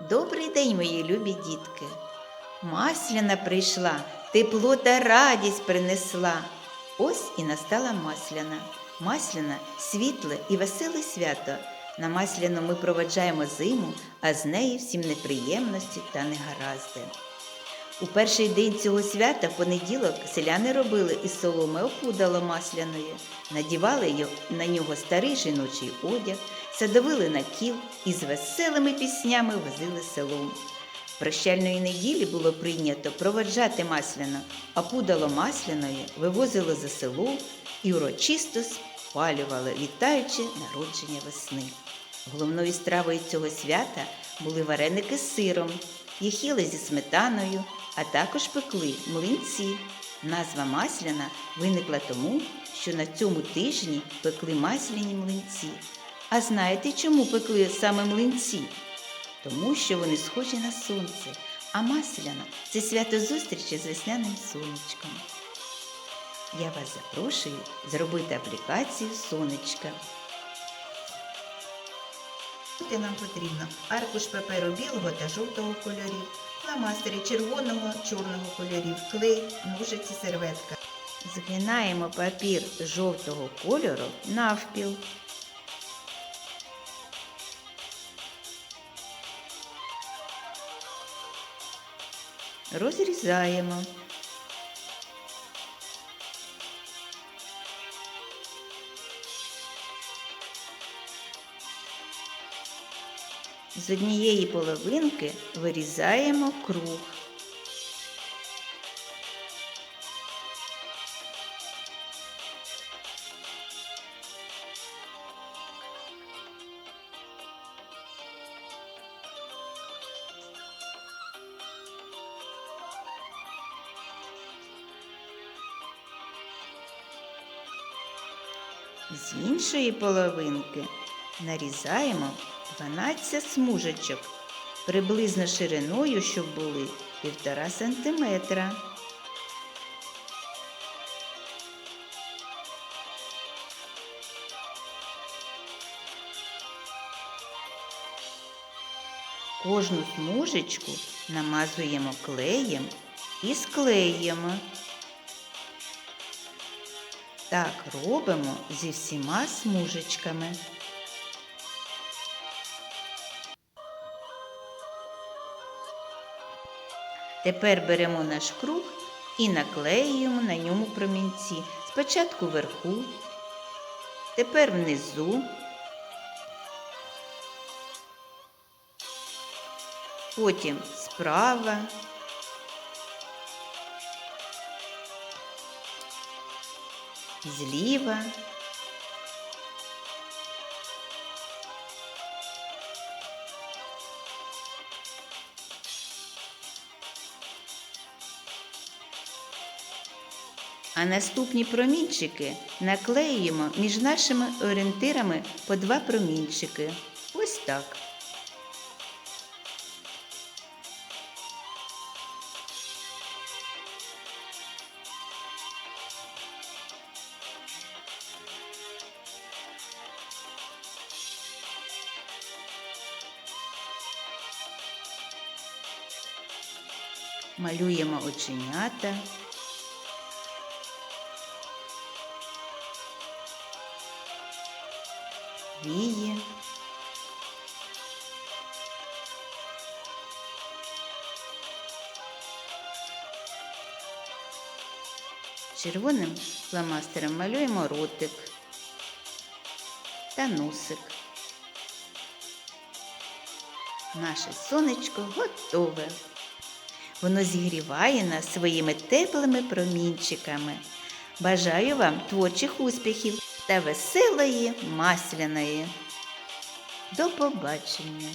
Добрий день, мої любі дітки. Масляна прийшла, тепло та радість принесла. Ось і настала масляна. Масляна світле і веселе свято. На масляну ми проведжаємо зиму, а з неї всім неприємності та негаразди. У перший день цього свята, понеділок, селяни робили із соломи опудало масляної, надівали на нього старий жіночий одяг, садовили на кіл і з веселими піснями возили селом. Прощальної неділі було прийнято проведжати масляно, а пудало масляної вивозили за село і урочисто спалювали, вітаючи народження весни. Головною стравою цього свята були вареники з сиром, їх їли зі сметаною, а також пекли млинці. Назва масляна виникла тому, що на цьому тижні пекли масляні млинці. А знаєте, чому пекли саме млинці? Тому що вони схожі на сонце, а масляна це свято зустрічі з весняним сонечком. Я вас запрошую зробити аплікацію сонечка. Нам потрібно аркуш паперу білого та жовтого кольорів, фломастери червоного, чорного кольорів, клей, ножиці, серветка. Згинаємо папір жовтого кольору навпіл. Розрізаємо. З однієї половинки вирізаємо круг. З іншої половинки нарізаємо 12 смужечок, приблизно шириною, щоб були 1,5 сантиметра. Кожну смужечку намазуємо клеєм і склеїмо. Так робимо зі всіма смужечками. Тепер беремо наш круг і наклеюємо на ньому промінці. Спочатку вверху, тепер внизу, потім справа. Зліва. А наступні промінчики наклеюємо між нашими орієнтирами по два промінчики. Ось так. Малюємо оченята. Вії. Червоним фломастером малюємо ротик та носик. Наше сонечко готове. Воно зігріває нас своїми теплими промінчиками. Бажаю вам творчих успіхів та веселої масляної. До побачення!